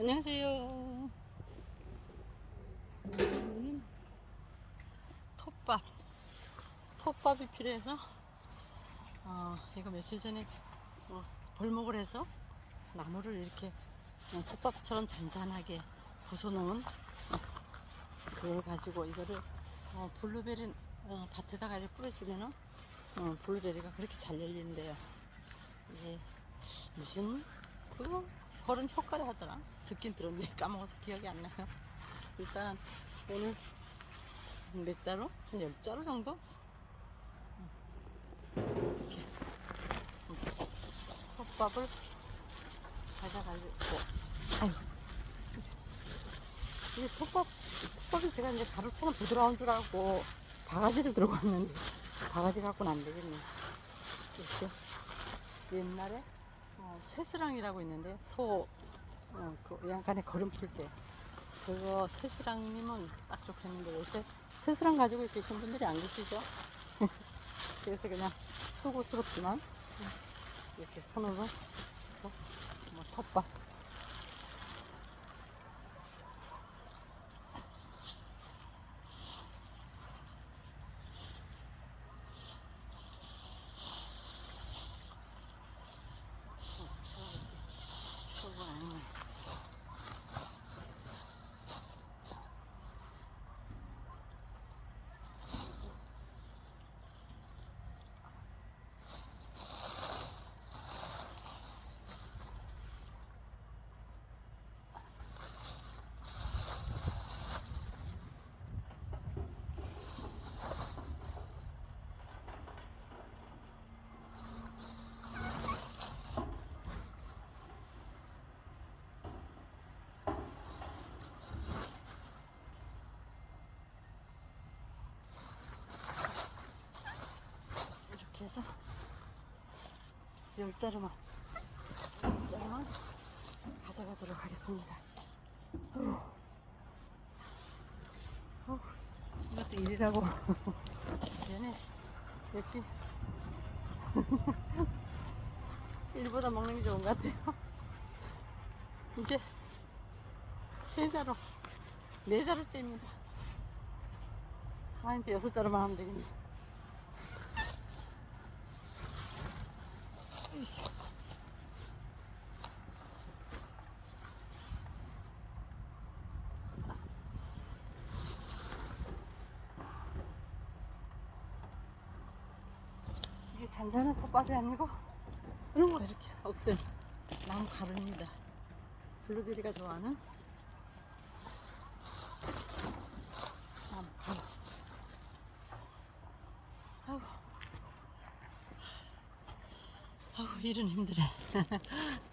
안녕하세요. 오늘은 톱밥. 톱밥이 필요해서, 어, 이거 며칠 전에 어, 벌목을 해서 나무를 이렇게 어, 톱밥처럼 잔잔하게 부숴놓은 그걸 가지고 이거를 어, 블루베리 어, 밭에다가 이렇게 뿌려주면은 어, 블루베리가 그렇게 잘 열리는데요. 이게 무슨 그거 그런 효과를 하더라. 듣긴 들었는데 까먹어서 기억이 안 나요. 일단 오늘 한몇 자루? 한열 자루 정도? 이렇게 톱밥을 가져가지고 아유 이게 톱밥 톱밥이 제가 이제 가루처럼 부드러운 줄 알고 바가지를 들고 왔는데 바가지 갖고는 안 되겠네. 이렇게 옛날에 어, 쇠스랑이라고 있는데 소 어, 그 양간에 걸음 풀때 그거 쇠스랑님은 딱 좋겠는데 요새 쇠스랑 가지고 계신 분들이 안 계시죠? 그래서 그냥 수고스럽지만 이렇게 손으로 해서 뭐 텃밭 수고 아니네. 이렇게 해서 열 자루만 열 자루만 가져가도록 하겠습니다. 어휴. 어휴, 이것도 일이라고. 얘네 역시 일보다 먹는 게 좋은 것 같아요. 이제 세 자루, 네 자루째입니다. 아 이제 여섯 자루만 하면 되겠네. 잔잔한 톱밥이 아니고 이런 거 이렇게 억센 나무 가루입니다. 블루베리가 좋아하는 나무 가루. 아우, 아우 일은 힘들어.